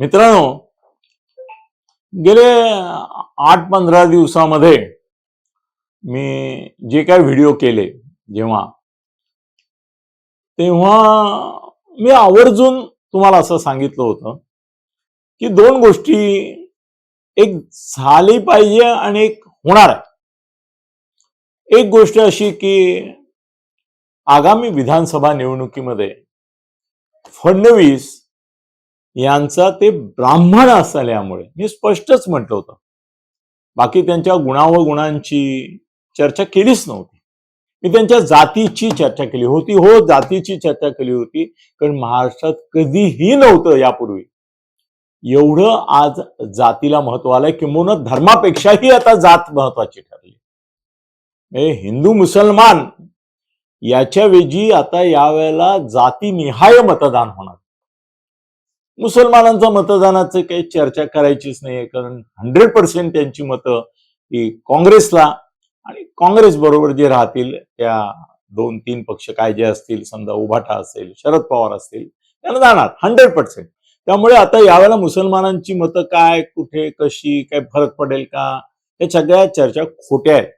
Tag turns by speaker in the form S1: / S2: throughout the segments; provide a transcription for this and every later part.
S1: मित्रांनो गेले आठ पंधरा दिवसामध्ये मी जे काय व्हिडिओ केले जेव्हा तेव्हा मी आवर्जून तुम्हाला असं सांगितलं होतं की दोन गोष्टी एक झाली पाहिजे आणि एक होणार आहे. एक गोष्ट अशी की आगामी विधानसभा निवडणुकीमध्ये फडणवीस यांचा ते ब्राह्मण असल्यामुळे. मी स्पष्टच म्हटलं होतं. बाकी त्यांच्या गुणावगुणांची चर्चा केलीच नव्हती. मी त्यांच्या जातीची चर्चा केली होती. हो जातीची चर्चा केली होती. कारण महाराष्ट्रात कधीही नव्हतं यापूर्वी. एवढं आज जातीला महत्त्व आलंय किंबहुना धर्मापेक्षाही आता जात महत्वाची ठरली. हिंदू मुसलमान याच्या वेजी आता यावेळेला जातीनिहाय मतदान होणार. मुसलमानांचं मतदानाचं काही चर्चा करायचीच नाहीये कारण हंड्रेड पर्सेंट त्यांची मतं ही काँग्रेसला आणि काँग्रेस बरोबर जे राहतील त्या दोन तीन पक्ष काय जे असतील समजा उभाटा असेल शरद पवार असतील त्यांना जाणार हंड्रेड पर्सेंट त्यामुळे आता यावेळेला मुसलमानांची मतं काय कुठे कशी काय फरक पडेल का या सगळ्या चर्चा खोट्या आहेत.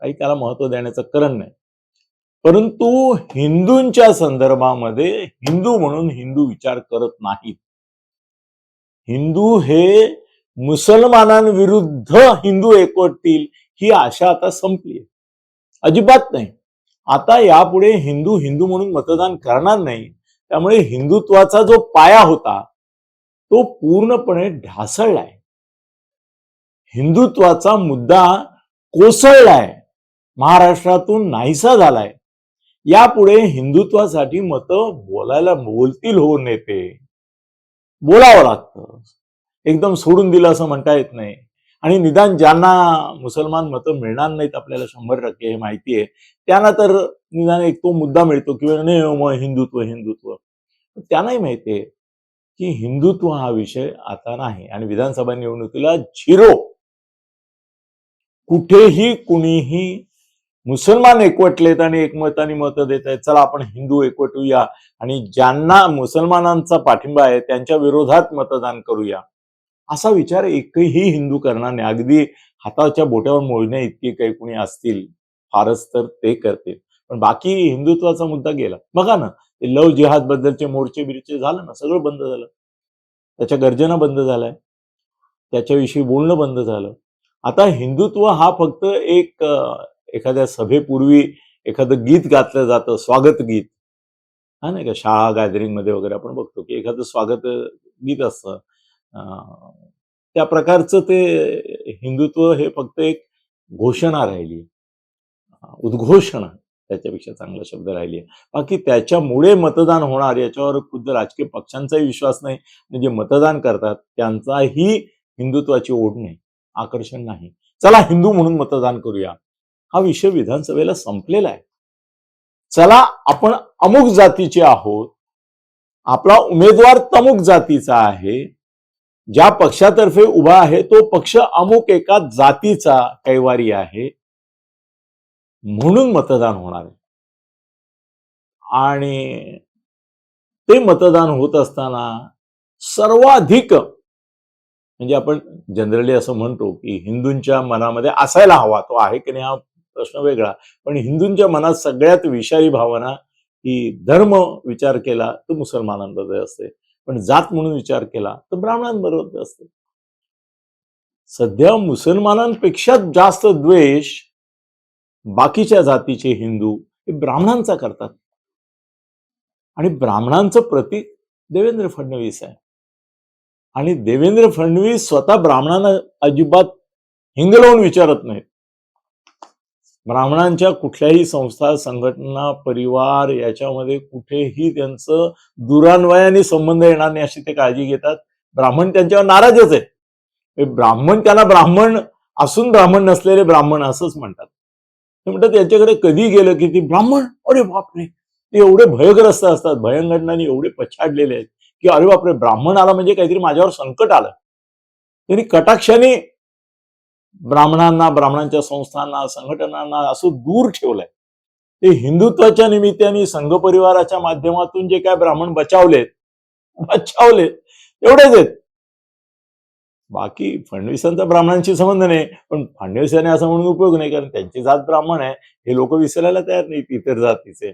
S1: काही त्याला महत्त्व देण्याचं कारण नाही. परंतु हिंदूंच्या संदर्भामध्ये हिंदू म्हणून हिंदू विचार करत नाहीत. हिंदू हे मुसलमानांविरुद्ध हिंदू एकवटतील ही आशा आता संपली आहे. अजिबात नाही. आता यापुढे हिंदू हिंदू म्हणून मतदान करणार नाही. त्यामुळे हिंदुत्वाचा जो पाया होता तो पूर्णपणे ढासळलाय. हिंदुत्वाचा मुद्दा कोसळलाय. महाराष्ट्रातून नाहीसा झालाय. यापुढे हिंदुत्वासाठी मतं बोलायला बोलतील हो नेते. बोलावं लागतं. एकदम सोडून दिलं असं म्हणता येत नाही. आणि निदान ज्यांना मुसलमान मतं मिळणार नाहीत आपल्याला शंभर टक्के हे माहिती आहे त्यांना तर निदान एक तो मुद्दा मिळतो किंवा नाही हो, मग हिंदुत्व हिंदुत्व. त्यांनाही माहिती आहे की हिंदुत्व हा विषय आता नाही आणि विधानसभा निवडणुकीला झिरो. कुठेही कुणीही मुसलमान एकवटलेत आणि एकमताने मतं देत आहेत. चला आपण हिंदू एकवटूया आणि ज्यांना मुसलमानांचा पाठिंबा आहे त्यांच्या विरोधात मतदान करूया. असा विचार एकही हिंदू करणार नाही. अगदी हाताच्या बोट्यावर मोजण्या इतके काही कुणी असतील फारच तर ते करतील. पण बाकी हिंदुत्वाचा मुद्दा गेला. बघा ना ते लव जिहाद बद्दलचे मोर्चे बिरचे झालं ना सगळं बंद झालं. त्याच्या गर्जना बंद झालाय. त्याच्याविषयी बोलणं बंद झालं. आता हिंदुत्व हा फक्त एक एखाद्या सभेपूर्वी एखादं गीत गातलं जातं स्वागत गीत. हा नाही का? शाळा गॅदरिंगमध्ये वगैरे आपण बघतो की एखादं स्वागत गीत असतं. त्या प्रकारचं ते हिंदुत्व हे फक्त एक घोषणा राहिली. उद्घोषणा त्याच्यापेक्षा चांगला शब्द राहिली. आहे बाकी त्याच्यामुळे मतदान होणार याच्यावर खुद्द राजकीय पक्षांचाही विश्वास नाही. आणि जे मतदान करतात त्यांचाही हिंदुत्वाची ओढ नाही आकर्षण नाही. चला हिंदू म्हणून मतदान करूया. हा विषय विधानसभेला संपलेला आहे. चला आपण अमुक जातीचे आहोत. आपला उमेदवार तमुक जातीचा आहे. ज्या पक्षातर्फे उभा आहे तो पक्ष अमुक एका जातीचा कैवारी आहे. म्हणून मतदान होणार आहे. आणि ते मतदान होत असताना सर्वाधिक म्हणजे आपण जनरली असं म्हणतो की हिंदूंच्या मनामध्ये असायला हवा तो आहे की नाही हा प्रश्न वेगळा. पण हिंदूंच्या मनात सगळ्यात विषारी भावना ही धर्म विचार केला तर मुसलमानांबद्दल असते. पण जात म्हणून विचार केला तर ब्राह्मणांबरोबर असते. सध्या मुसलमानांपेक्षा जास्त द्वेष बाकीच्या जातीचे हिंदू हे ब्राह्मणांचा करतात. आणि ब्राह्मणांचं प्रतीक देवेंद्र फडणवीस आहे. आणि देवेंद्र फडणवीस स्वतः ब्राह्मणांना अजिबात हिंगलवून विचारत नाहीत. ब्राह्मणांच्या कुठल्याही संस्था संघटना परिवार याच्यामध्ये कुठेही त्यांचं दुरान्वयाने संबंध येणार नाही अशी ते काळजी घेतात. ब्राह्मण त्यांच्यावर नाराजच आहे ब्राह्मण त्यांना ब्राह्मण असून ब्राह्मण नसलेले ब्राह्मण असंच म्हणतात. ते म्हणतात त्यांच्याकडे कधी गेलं की ती ब्राह्मण? अरे बापरे! ते एवढे भयग्रस्त असतात. भयंघटनाने एवढे पछाडलेले आहेत की अरे बापरे! ब्राह्मण आला म्हणजे काहीतरी माझ्यावर संकट आलं. त्यांनी कटाक्षाने ब्राह्मणांना ब्राह्मणांच्या संस्थांना संघटनांना असं दूर ठेवलंय. ते हिंदुत्वाच्या निमित्ताने संघ परिवाराच्या माध्यमातून जे काय ब्राह्मण बचावलेत बचावलेत एवढेच आहेत. बाकी फडणवीसांचा ब्राह्मणांशी संबंध नाही पण फडणवीसांनी असं म्हणून उपयोग नाही कारण त्यांची जात ब्राह्मण आहे हे लोक विसरायला तयार नाहीत इतर जातीचे.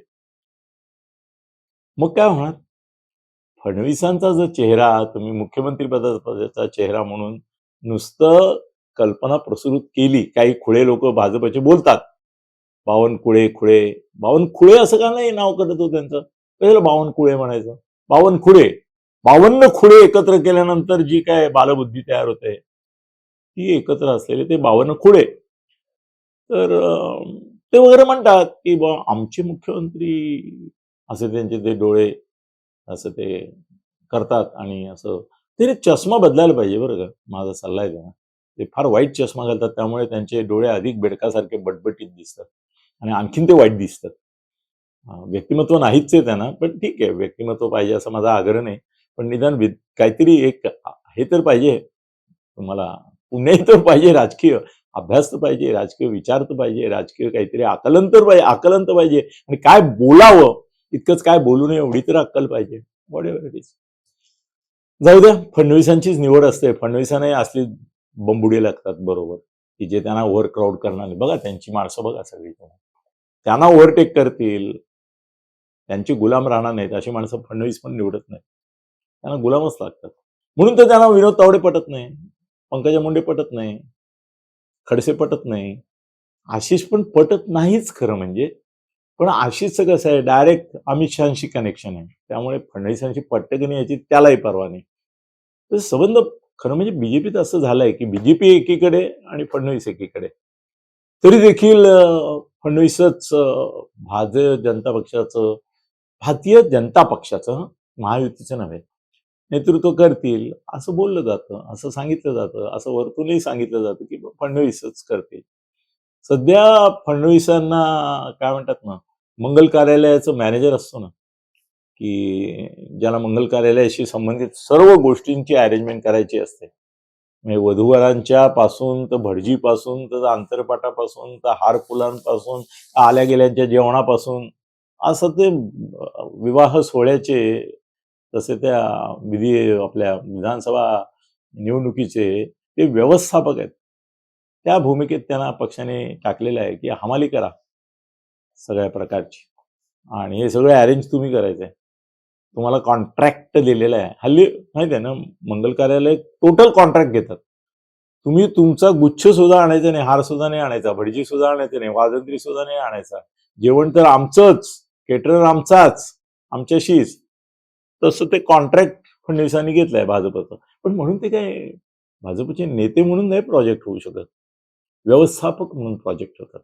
S1: मग काय होणार? फडणवीसांचा जो चेहरा तुम्ही मुख्यमंत्री पदाचा चेहरा म्हणून नुसतं कल्पना प्रसृत केली. काही खुळे लोक भाजपचे बोलतात. बावनकुळे खुळे. बावनकुळे असं का नाही नाव करत हो त्यांचं? कशाला बावनकुळे म्हणायचं? बावनकुळे बावन्न खुळे एकत्र केल्यानंतर जी काय बालबुद्धी तयार होते ती एकत्र असलेले ते बावन्न खुळे. तर ते वगैरे म्हणतात की बा आमचे मुख्यमंत्री असे त्यांचे ते डोळे असं ते करतात आणि असं तरी चष्मा बदलायला पाहिजे बरं का? माझा सल्ला आहे त्यांना. ते फार वाईट चष्मा घालतात त्यामुळे त्यांचे डोळे अधिक बेडकासारखे बटबटीत दिसतात. आणि आणखीन ते वाईट दिसतात. व्यक्तिमत्व नाहीच आहे त्यांना पण ठीक आहे व्यक्तिमत्व पाहिजे असं माझा आग्रह नाही. पण निदान काहीतरी एक हे तर पाहिजे. तुम्हाला पुण्याही तर पाहिजे राजकीय अभ्यास तर पाहिजे राजकीय विचार तर पाहिजे राजकीय काहीतरी आकलन तर पाहिजे आकलन तर पाहिजे. आणि काय बोलावं इतकंच काय बोलू नये एवढी तर अक्कल पाहिजे. वॉट एव्हर इट इज जाऊ द्या फडणवीसांचीच निवड असते. फडणवीसांना असली बंबुडे लागतात बरोबर. की जे त्यांना ओव्हरक्राऊड करणार. बघा त्यांची माणसं बघा सगळी. त्यांना ओव्हरटेक करतील. त्यांची गुलाम राहणार नाहीत. अशी माणसं फडणवीस पण निवडत नाही त्यांना गुलामच लागतात. म्हणून तर त्यांना विनोद तावडे पटत नाही. पंकजा मुंडे पटत नाही. खडसे पटत नाही. आशिष पण पटत नाहीच खरं म्हणजे. पण आशिषचं कसं आहे डायरेक्ट अमित शहाशी कनेक्शन आहे. त्यामुळे फडणवीसांशी पटतं की नाही याची त्यालाही परवा नाही. तर संबंध खरं म्हणजे बीजेपीत असं झालंय की बीजेपी एकीकडे आणि फडणवीस एकीकडे. तरी देखील फडणवीसच अं, भारतीय जनता पक्षाचं भारतीय जनता पक्षाचं महायुतीचं नव्हे नेतृत्व करतील असं बोललं जातं असं सांगितलं जातं असं वरतूनही सांगितलं जातं की फडणवीसच करतील. सध्या फडणवीसांना काय म्हणतात ना मंगल कार्यालयाचं मॅनेजर असतो ना की ज्याला मंगल कार्यालयाशी संबंधित सर्व गोष्टींची अरेंजमेंट करायची असते. म्हणजे वधूवरांच्या पासून तर भटजीपासून तर आंतरपाटापासून तर हार फुलांपासून आल्या गेल्यांच्या जेवणापासून असं ते विवाह सोहळ्याचे तसे त्या विधी आपल्या विधानसभा निवडणुकीचे ते व्यवस्थापक आहेत. त्या भूमिकेत त्यांना पक्षाने टाकलेलं आहे की हमाली करा सगळ्या प्रकारची. आणि हे सगळं अरेंज तुम्ही करायचं आहे तुम्हाला कॉन्ट्रॅक्ट दिलेलं आहे. हल्ली माहिती आहे ना मंगल कार्यालय टोटल कॉन्ट्रॅक्ट घेतात. तुम्ही तुमचा गुच्छ सुद्धा आणायचा नाही हार सुद्धा नाही आणायचा भटजी सुद्धा आणायचं नाही वाजंत्री सुद्धा नाही आणायचा. जेवण तर आमचंच केटरर आमचाच आमच्याशीच. तसं ते कॉन्ट्रॅक्ट फडणवीसांनी घेतलंय भाजपचं. पण म्हणून ते काय भाजपचे नेते म्हणून नाही प्रोजेक्ट होऊ शकत. व्यवस्थापक म्हणून प्रोजेक्ट होतात.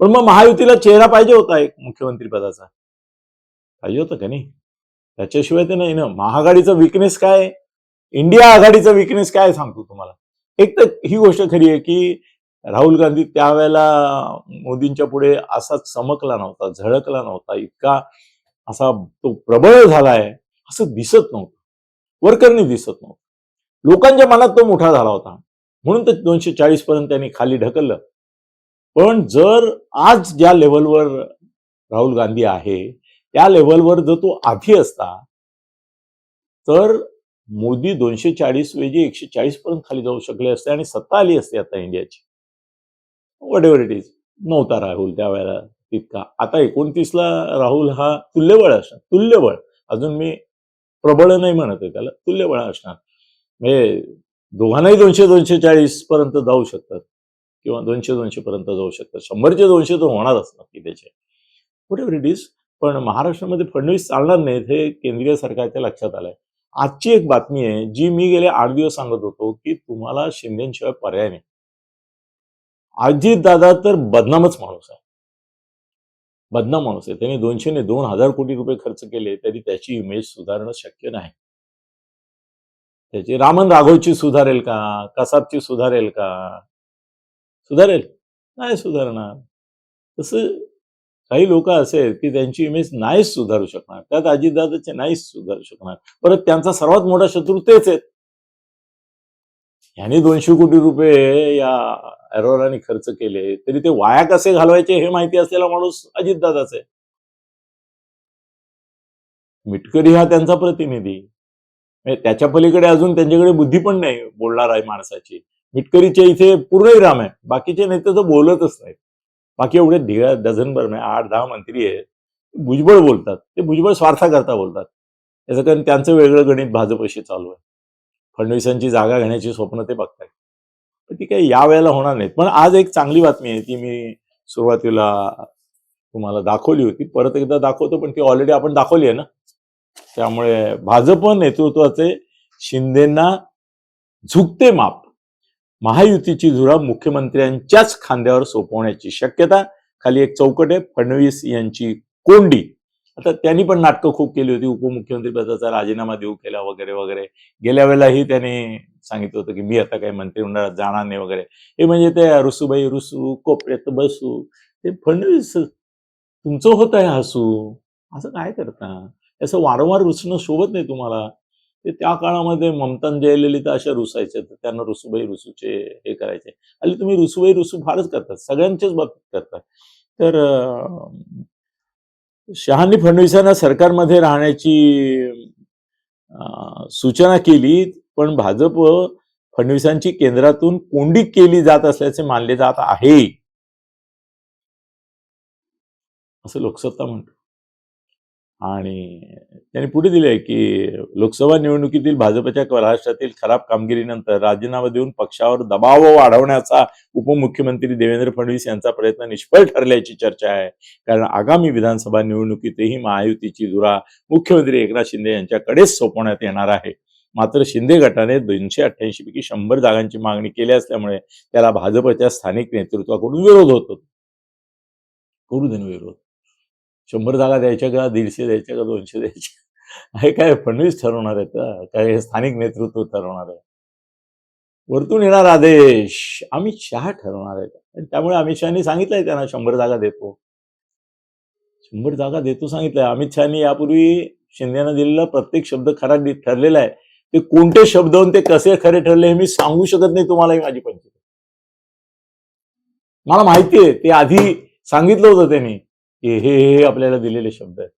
S1: पण मग महायुतीला चेहरा पाहिजे होता एक मुख्यमंत्री पदाचा. पाहिजे होता का नाही? त्याच्याशिवाय ते नाही ना. महाआघाडीचा विकनेस काय? इंडिया आघाडीचा विकनेस काय सांगतो तुम्हाला? एक तर ही गोष्ट खरी आहे की राहुल गांधी त्यावेळेला मोदींच्या पुढे असा चमकला नव्हता झळकला नव्हता. इतका असा तो प्रबळ झालाय असं दिसत नव्हतं. वरकरणी दिसत नव्हतं. लोकांच्या मनात तो मोठा झाला होता. म्हणून तर दोनशे चाळीस पर्यंत त्यांनी खाली ढकललं. पण जर आज ज्या लेवलवर राहुल गांधी आहे त्या लेवलवर जर तो आधी असता तर मोदी दोनशे चाळीस वेजी एकशे चाळीस पर्यंत खाली जाऊ शकले असते आणि सत्ता आली असते आता इंडियाची. वट एव्हर इट इज नव्हता राहुल त्यावेळेला तितका. आता एकोणतीसला राहुल हा तुल्यबळ असणार. तुल्यबळ. अजून मी प्रबळ नाही म्हणत आहे त्याला. तुल्यबळ असणार. म्हणजे दोघांनाही दोनशे दोनशे चाळीस पर्यंत जाऊ शकतात. किंवा दोनशे दोनशे पर्यंत जाऊ शकतात. शंभरचे दोनशे तर होणारच नक्की त्याचे. वट एव्हर इट इज पण महाराष्ट्रामध्ये फडणवीस चालणार नाहीत हे केंद्रीय सरकारच्या लक्षात आलंय. आजची एक बातमी आहे जी मी गेले आठ दिवस सांगत होतो की तुम्हाला शिंदेशिवाय पर्याय नाही. अजित दादा तर बदनामच माणूस आहे. बदनाम माणूस आहे. त्यांनी दोनशे ने दोन हजार कोटी रुपये खर्च केले तरी त्याची इमेज सुधारणं शक्य नाही. त्याची रामन राघवची सुधारेल का? कसाबची सुधारेल का? सुधारेल? नाही सुधारणार. तसं काही लोक असे आहेत की त्यांची इमेज नाहीच सुधारू शकणार. त्यात अजितदादाचे नाहीच सुधारू शकणार. परत त्यांचा सर्वात मोठा शत्रू तेच आहेत. ह्यांनी दोनशे कोटी रुपये या अरोराने खर्च केले तरी ते वाया कसे घालवायचे हे माहिती असलेला माणूस अजितदादाच. आहे मिटकरी हा त्यांचा प्रतिनिधी. त्याच्या पलीकडे अजून त्यांच्याकडे बुद्धी पण नाही बोलणार आहे माणसाची. मिटकरीच्या इथे पूर्ण राम आहे. बाकीचे नेते तर बोलतच नाहीत. बाकी एवढे ढिगा डझनभर नाही म्हणजे आठ दहा मंत्री आहेत भुजबळ बोलतात. ते भुजबळ स्वार्थाकरता बोलतात. याचं कारण त्यांचं वेगळं गणित भाजपशी चालू आहे. फडणवीसांची जागा घेण्याची स्वप्न ते बघतायत. पण ती काही या वेळेला होणार नाहीत. पण आज एक चांगली बातमी आहे ती मी सुरुवातीला तुम्हाला दाखवली होती. परत एकदा दाखवतो पण ती ऑलरेडी आपण दाखवली आहे ना? त्यामुळे भाजप नेतृत्वाचे शिंदेना झुकते माप. महायुतीची धुरा मुख्यमंत्र्यांच्याच खांद्यावर सोपवण्याची शक्यता. खाली एक चौकट आहे फडणवीस यांची कोंडी. आता त्यांनी पण नाटकं खूप केली होती. उपमुख्यमंत्री पदाचा राजीनामा देऊ केला वगैरे वगैरे. गेल्या वेळेलाही त्यांनी सांगितलं होतं की मी आता काही मंत्रिमंडळात जाणार नाही वगैरे. हे म्हणजे ते रुसूबाई रुसू कोपऱ्यात बसू. ते फडणवीस तुमचं होत आहे हसू. असं काय करता? असं वारंवार रुसणं शोभत नाही तुम्हाला. ते त्या काळामध्ये ममतान जयललिता अशा रुसायच्या तर त्यांना रुसूबाई रुसूचे हे करायचे. आणि तुम्ही रुसूबाई रुसू फारच करतात सगळ्यांच्याच बाबतीत करतात. तर शहानी शहांनी फडणवीसांना सरकारमध्ये राहण्याची सूचना केली पण भाजप फडणवीसांची केंद्रातून कोंडी केली जात असल्याचे मानले जात आहे. असं लोकसत्ता म्हणतो. आणि त्यांनी पुढे दिले की लोकसभा निवडणुकीतील भाजपच्या महाराष्ट्रातील खराब कामगिरीनंतर राजीनामा देऊन पक्षावर दबाव वाढवण्याचा उपमुख्यमंत्री देवेंद्र फडणवीस यांचा प्रयत्न निष्फळ ठरल्याची चर्चा आहे. कारण आगामी विधानसभा निवडणुकीतही महायुतीची धुरा मुख्यमंत्री एकनाथ शिंदे यांच्याकडेच सोपवण्यात येणार आहे. मात्र शिंदे गटाने दोनशे अठ्ठ्याऐंशी पैकी शंभर जागांची मागणी केली असल्यामुळे त्याला भाजपच्या स्थानिक नेतृत्वाकडून विरोध होतो. करू विरोध. शंभर जागा द्यायच्या का दीडशे द्यायच्या का दोनशे द्यायच्या? हे काय फडणवीस ठरवणार आहेत का काय हे स्थानिक नेतृत्व ठरवणार आहे वरतून येणार आदेश. अमित शहा ठरवणार आहेत. आणि त्यामुळे अमित शहानी सांगितलंय त्यांना शंभर जागा देतो. शंभर जागा देतो सांगितलंय. अमित शहानी यापूर्वी शिंदेनं दिलेला प्रत्येक शब्द खरा ठरलेला आहे. ते कोणते शब्द होऊन ते कसे खरे ठरले हे मी सांगू शकत नाही तुम्हाला ही माझी पंचायत मला माहिती आहे. ते आधी सांगितलं होतं त्यांनी. की हे हे आपल्याला दिलेले शब्द आहेत.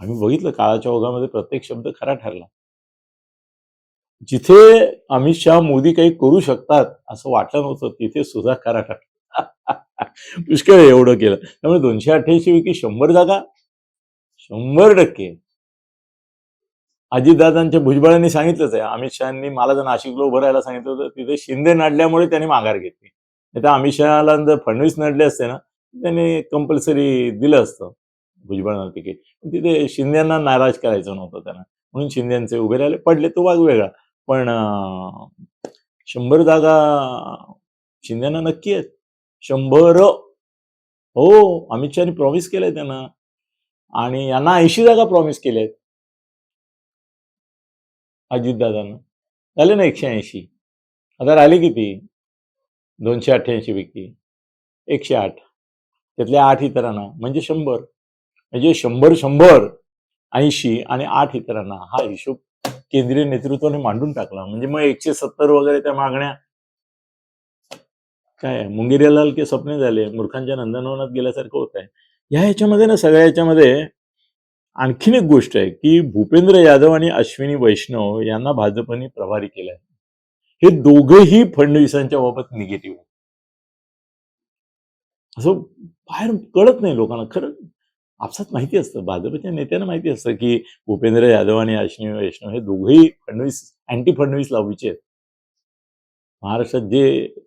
S1: आम्ही बघितलं काळाच्या ओघामध्ये प्रत्येक शब्द खरा ठरला. जिथे अमित शहा मोदी काही करू शकतात असं वाटलं नव्हतं तिथे सुद्धा खरा ठरला. पुष्कळ एवढं केलं. त्यामुळे दोनशे अठ्ठ्याऐंशी पैकी शंभर जागा शंभर टक्के. अजितदादांच्या भुजबळांनी सांगितलंच आहे. अमित शहानी मला जर नाशिकला उभं राहायला सांगितलं होतं तिथे शिंदे नडल्यामुळे त्यांनी माघार घेतली. नाही तर अमित शहाला जर फडणवीस नडले असते ना त्यांनी कंपल्सरी दिलं असतं भुजबळांना तिकीट. पण तिथे शिंद्यांना नाराज करायचं नव्हतं त्यांना. म्हणून शिंद्यांचे उभे राहिले. पडले तो वाघ वेगळा. पण शंभर जागा शिंद्यांना नक्की आहेत. शंभर. हो अमित शहानी प्रॉमिस केलंय त्यांना. आणि यांना ऐंशी जागा प्रॉमिस केल्या आहेत अजितदादांना. झाले ना एकशे ऐंशी. आता राहिले किती? दोनशे अठ्ठ्याऐंशी पैकी एकशे आठ. त्यातल्या आठ इतरांना म्हणजे शंभर. म्हणजे शंभर शंभर ऐंशी आणि आठ इतरांना हा हिशोब केंद्रीय नेतृत्वाने मांडून टाकला. म्हणजे मग एकशे सत्तर वगैरे त्या मागण्या काय मुंगिरेलाल के स्वप्ने झाले मूर्खांच्या नंदनवनात गेल्यासारखं होत आहे. ह्या ह्याच्यामध्ये ना सगळ्या ह्याच्यामध्ये आणखीन एक गोष्ट आहे की भूपेंद्र यादव आणि अश्विनी वैष्णव यांना भाजपने प्रभारी केलाय. हे दोघेही फडणवीसांच्या बाबत निगेटिव्ह असं बाहेर कळत नाही लोकांना. खरं आपसात माहिती असतं. भाजपच्या नेत्यांना माहिती असतं की भूपेंद्र यादव आणि अश्विनी वैष्णव हे दोघेही फडणवीस अँटी फडणवीस लावूचे आहेत. महाराष्ट्रात जे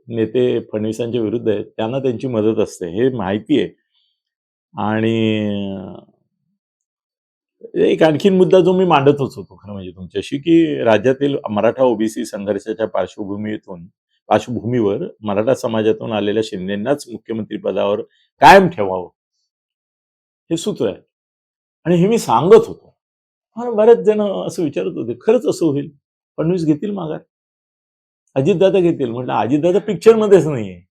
S1: नेते फडणवीसांच्या विरुद्ध आहेत त्यांना त्यांची मदत असते. हे माहिती आहे. आणि एक आणखीन मुद्दा जो मी मांडतच होतो खरं म्हणजे तुमच्याशी की राज्यातील मराठा ओबीसी संघर्षाच्या पार्श्वभूमीतून पार्श्वभूमीवर मराठा समाजातून आलेल्या शिंदेंनाच मुख्यमंत्री पदावर कायम ठेवावं हे सूत्र आहे. आणि हे मी सांगत होतो. मला बरेच जण असं विचारत होते खरंच असं होईल? फडणवीस घेतील माघार? अजितदादा घेतील. म्हटलं अजितदादा पिक्चरमध्येच नाहीये.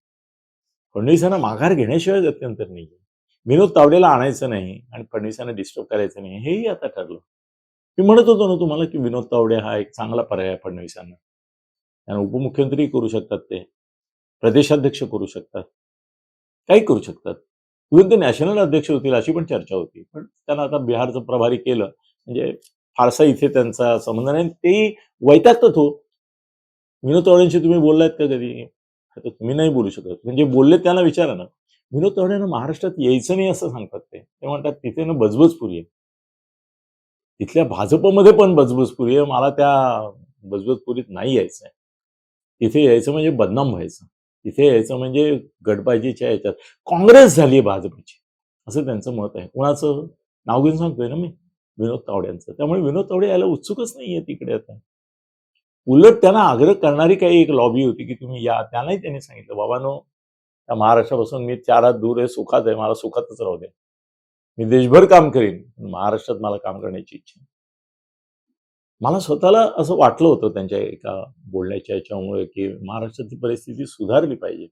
S1: फडणवीसांना माघार घेण्याशिवाय नाही आहे विनोद तावडेला आणायचं नाही आणि फडणवीसांना डिस्टर्ब करायचं नाही हेही आता ठरलं. मी म्हणत होतो ना तुम्हाला की विनोद तावडे हा एक चांगला पर्याय आहे फडणवीसांना. उपमुख्यमंत्री करू शकतात ते प्रदेशाध्यक्ष करू शकतात काही करू शकतात. इव्हन ते नॅशनल अध्यक्ष होतील अशी पण चर्चा होती पण त्यांना आता बिहारचं प्रभारी केलं म्हणजे फारसा इथे त्यांचा संबंध नाही. तेही वैतागतात हो. विनोद तावडेंशी तुम्ही बोललात का कधी? आता तुम्ही नाही बोलू शकत. म्हणजे बोलले त्यांना विचारा ना. विनोद तावडेंना महाराष्ट्रात यायचं नाही असं सांगतात ते. ते म्हणतात तिथे ना बजबजपुरी आहे. तिथल्या भाजपमध्ये पण बजबजपुरी आहे. मला त्या बजबजपुरीत नाही यायचं आहे इथे यायचं म्हणजे बदनाम व्हायचं. इथे यायचं म्हणजे गटबाजीच्या याच्यात. काँग्रेस झाली भाजपची. असं त्यांचं मत आहे. कोणाचं? नाव घेऊन सांगतोय ना मी? विनोद तावड्यांचं त्यामुळे विनोद तावडे यायला उत्सुकच नाहीये तिकडे आता. उलट त्यांना आग्रह करणारी काही एक लॉबी होती की तुम्ही या. त्यांनाही त्यांनी सांगितलं बाबानो त्या महाराष्ट्रापासून मी चार हात दूर आहे सुखात आहे मला सुखातच राहू द्या. मी देशभर काम करीन महाराष्ट्रात मला काम करण्याची इच्छा आहे. मला स्वतःला असं वाटलं होतं त्यांच्या एका बोलण्याच्या याच्यामुळे की महाराष्ट्राची परिस्थिती सुधारली पाहिजे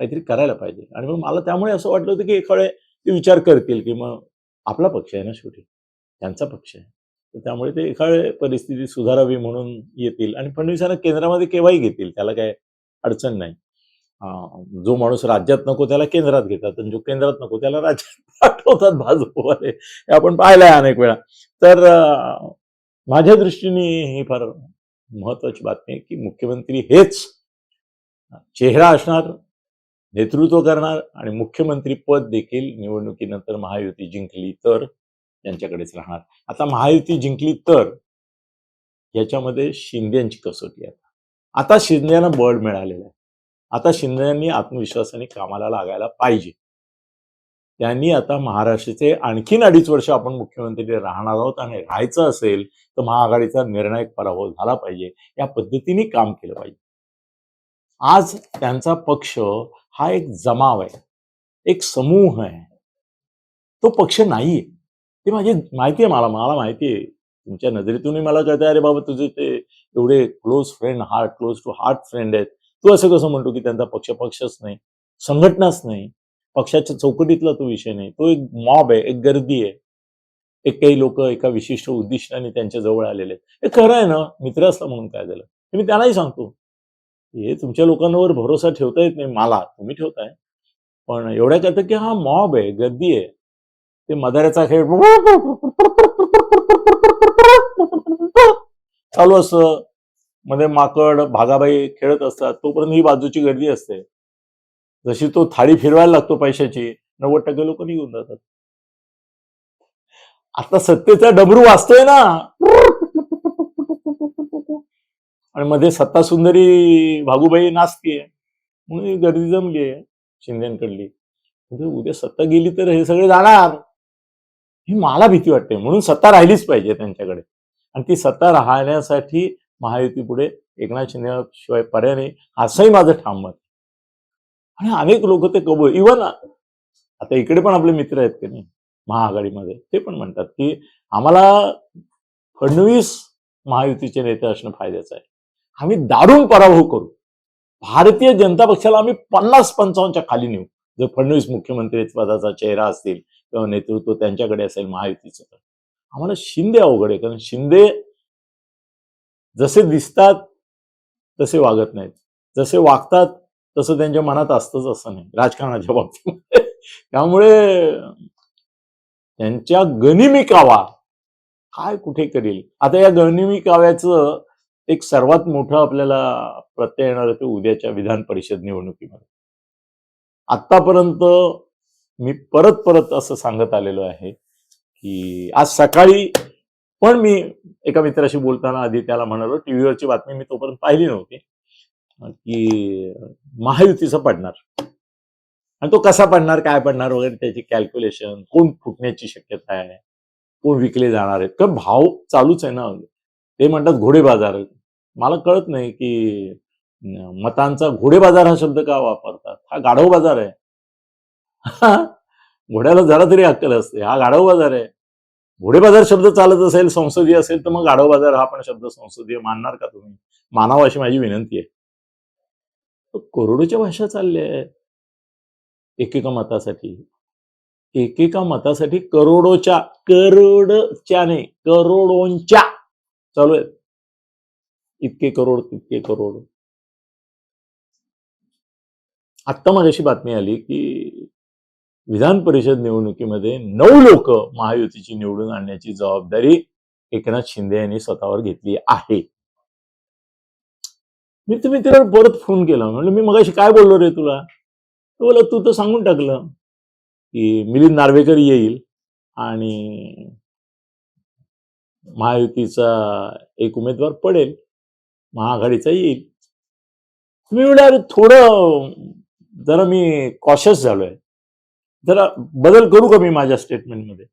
S1: काहीतरी करायला पाहिजे. आणि मग मला त्यामुळे असं वाटलं होतं की एखादे ते विचार करतील की मग आपला पक्ष आहे ना शेवटी त्यांचा पक्ष आहे. तर त्यामुळे ते एखादे परिस्थिती सुधारावी म्हणून येतील आणि फडणवीसांना केंद्रामध्ये केव्हाही घेतील त्याला काय अडचण नाही. जो माणूस राज्यात नको त्याला केंद्रात घेतात आणि जो केंद्रात नको त्याला राज्यात पाठवतात भाजपवाले. हे आपण पाहिलंय अनेक वेळा. तर माझ्या दृष्टीने ही फार महत्वाची बातमी आहे की मुख्यमंत्री हेच चेहरा असणार नेतृत्व करणार आणि मुख्यमंत्री पद देखील निवडणुकीनंतर महायुती जिंकली तर त्यांच्याकडेच राहणार. आता महायुती जिंकली तर याच्यामध्ये शिंदेची कसोटी आहे. आता शिंदेना बळ मिळालेलं आहे. आता शिंदेनी आत्मविश्वासाने कामाला लागायला पाहिजे. त्यांनी आता महाराष्ट्राचे आणखीन अडीच वर्ष आपण मुख्यमंत्री राहणार आहोत आणि राहायचं असेल तर महाआघाडीचा निर्णायक पराभव झाला पाहिजे. या पद्धतीने काम केलं पाहिजे. आज त्यांचा पक्ष हा एक जमाव आहे. एक समूह आहे. तो पक्ष नाहीये. ते माझी माहिती आहे मला मला माहिती आहे तुमच्या नजरेतूनही मला कळतं अरे बाबा तुझे ते एवढे close friend heart close to heart friend आहेत. तू असं कसं म्हणतो की त्यांचा पक्ष पक्षच नाही संघटनाच नाही. पक्षाच्या चौकटीतला तो विषय नाही. तो एक मॉब आहे एक गर्दी आहे. एक काही लोक एका विशिष्ट उद्दिष्टाने त्यांच्या जवळ आलेले आहेत. हे खरं आहे ना मित्र असला म्हणून काय झालं? हे मी त्यांनाही सांगतो. हे तुमच्या लोकांवर भरोसा ठेवता येत नाही मला तुम्ही ठेवताय. पण एवढ्या करतं की हा मॉब आहे गर्दी आहे. ते मदाऱ्याचा खेळ चालू असतं. मध्ये माकड भागाबाई खेळत असतात. तोपर्यंत ही बाजूची गर्दी असते. जशी तो थाळी फिरवायला लागतो पैशाची नव्वद टक्के लोक निघून जातात. आता सत्तेचा डबरू वाचतोय ना. आणि मध्ये सत्ता सुंदरी भागूबाई नाचतीये म्हणून गर्दी जमली आहे शिंदेकडली म्हणजे उद्या सत्ता गेली तर हे सगळे जाणार. ही मला भीती वाटते म्हणून सत्ता राहिलीच पाहिजे त्यांच्याकडे. आणि ती सत्ता राहण्यासाठी महायुती पुढे एकनाथ शिंदे शिवाय पर्याय नाही असंही माझं ठाम मत आणि अनेक लोक ते कबूल इव्हन आता इकडे पण आपले मित्र आहेत की नाही महाआघाडीमध्ये ते पण म्हणतात की आम्हाला फडणवीस महायुतीचे नेते असणं फायद्याचं आहे. आम्ही दारुण पराभव करू. भारतीय जनता पक्षाला आम्ही पन्नास पंचावन्नच्या खाली नेऊ. जर फडणवीस मुख्यमंत्री पदाचा चेहरा असतील किंवा नेतृत्व त्यांच्याकडे असेल महायुतीचं तर. आम्हाला शिंदे अवघड आहे कारण शिंदे जसे दिसतात तसे वागत नाहीत. जसे वागतात तसं त्यांच्या मनात असतंच असं नाही राजकारणाच्या बाबतीत त्यामुळे त्यांच्या गनिमी कावा काय कुठे करील? आता या गनिमी काव्याचं एक सर्वात मोठं आपल्याला प्रत्यय येणार ते उद्याच्या विधान परिषद निवडणुकीमध्ये. आतापर्यंत मी परत परत असं सांगत आलेलो आहे की आज सकाळी पण मी एका मित्राशी बोलताना आधी त्याला म्हणालो टीव्हीवरची बातमी मी तोपर्यंत पाहिली नव्हती. की महायुतीचं पडणार. आणि तो कसा पडणार काय पडणार वगैरे त्याची कॅल्क्युलेशन कोण फुटण्याची शक्यता आहे कोण विकले जाणार आहेत. कारण भाव चालूच आहे ना. ते म्हणतात घोडे बाजार. मला कळत नाही की मतांचा घोडे बाजार हा शब्द का वापरतात? हा गाढव बाजार आहे. घोड्याला जरा तरी अक्कल असते. हा गाढव बाजार आहे. घोडे बाजार शब्द चालत असेल संसदीय असेल तर मग गाढव बाजार हा पण शब्द संसदीय मानणार का तुम्ही? मानावा अशी माझी विनंती आहे. करोडोच्या भाषा चालल्या आहेत. एकेका मतासाठी. एकेका मतासाठी करोडोच्या करोडच्या नाही करोडोंच्या चालू आहेत. इतके करोड तितके करोड. आत्ता माझ्याशी बातमी आली की विधान परिषद निवडणुकीमध्ये नऊ लोक महायुतीची निवडून आणण्याची जबाबदारी एकनाथ शिंदे यांनी स्वतःवर घेतली आहे. मी तुम्ही तिला परत फोन केला. म्हणलं मी मगाशी काय बोललो रे तुला? तो बोला तू तर सांगून टाकलं की मिलिंद नार्वेकर येईल आणि महायुतीचा एक उमेदवार पडेल महाआघाडीचा येईल. मी म्हणलं अरे थोडं जरा मी कॉशियस झालोय. जरा बदल करू का मी माझ्या स्टेटमेंटमध्ये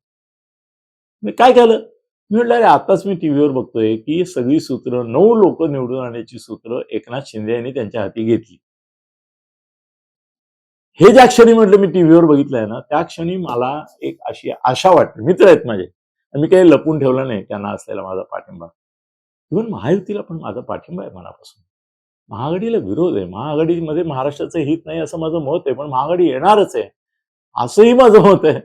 S1: मी काय केलं? मी म्हटलं अरे आताच मी टीव्हीवर बघतोय की सगळी सूत्र नऊ लोक निवडून आणण्याची सूत्र एकनाथ शिंदे यांनी त्यांच्या हाती घेतली. हे ज्या क्षणी म्हटलं मी टीव्हीवर बघितलंय ना त्या क्षणी मला एक अशी आशा वाटते मित्र आहेत माझे. मी काही लपून ठेवलं नाही त्यांना असलेला माझा पाठिंबा. इव्हन महायुतीला पण माझा पाठिंबा आहे मनापासून. महाआघाडीला विरोध आहे. महाआघाडीमध्ये महाराष्ट्राचं हित नाही असं माझं मत आहे पण महाआघाडी येणारच आहे. असंही माझं मत आहे.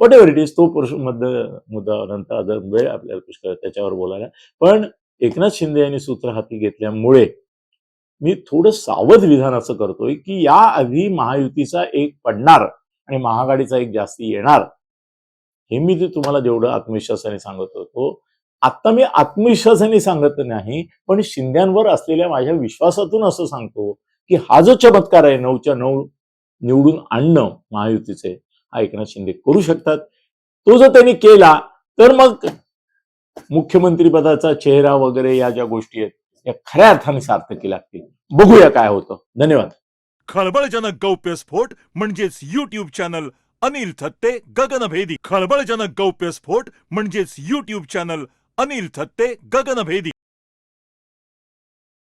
S1: वॉट एव्हर इट इज तो पुरुष मुद्दा नंतर जर वेळ आपल्याला पुष्कळ त्याच्यावर बोलायला. पण एकनाथ शिंदे यांनी सूत्र हाती घेतल्यामुळे मी थोडं सावध विधान असं करतोय की या आधी महायुतीचा एक पडणार आणि महागाडीचा एक जास्ती येणार हे मी ते तुम्हाला जेवढं आत्मविश्वासाने सांगत होतो. आता मी आत्मविश्वासाने सांगत नाही पण शिंद्यांवर असलेल्या माझ्या विश्वासातून असं सांगतो की हा जो चमत्कार आहे नऊच्या नऊ निवडून आणणं महायुतीचे हा एकनाथ शिंदे करू शकतात. तो जर त्यांनी केला तर मग मुख्यमंत्रीपदाचा चेहरा वगैरे या ज्या गोष्टी आहेत या खऱ्या अर्थाने सार्थकी लागतील. बघूया काय होतं. धन्यवाद.
S2: खळबळजनक गौप्यस्फोट म्हणजेच युट्यूब चॅनल अनिल थत्ते गगनभेदी खळबळजनक गौप्यस्फोट म्हणजेच युट्यूब चॅनल अनिल थत्ते गगनभेदी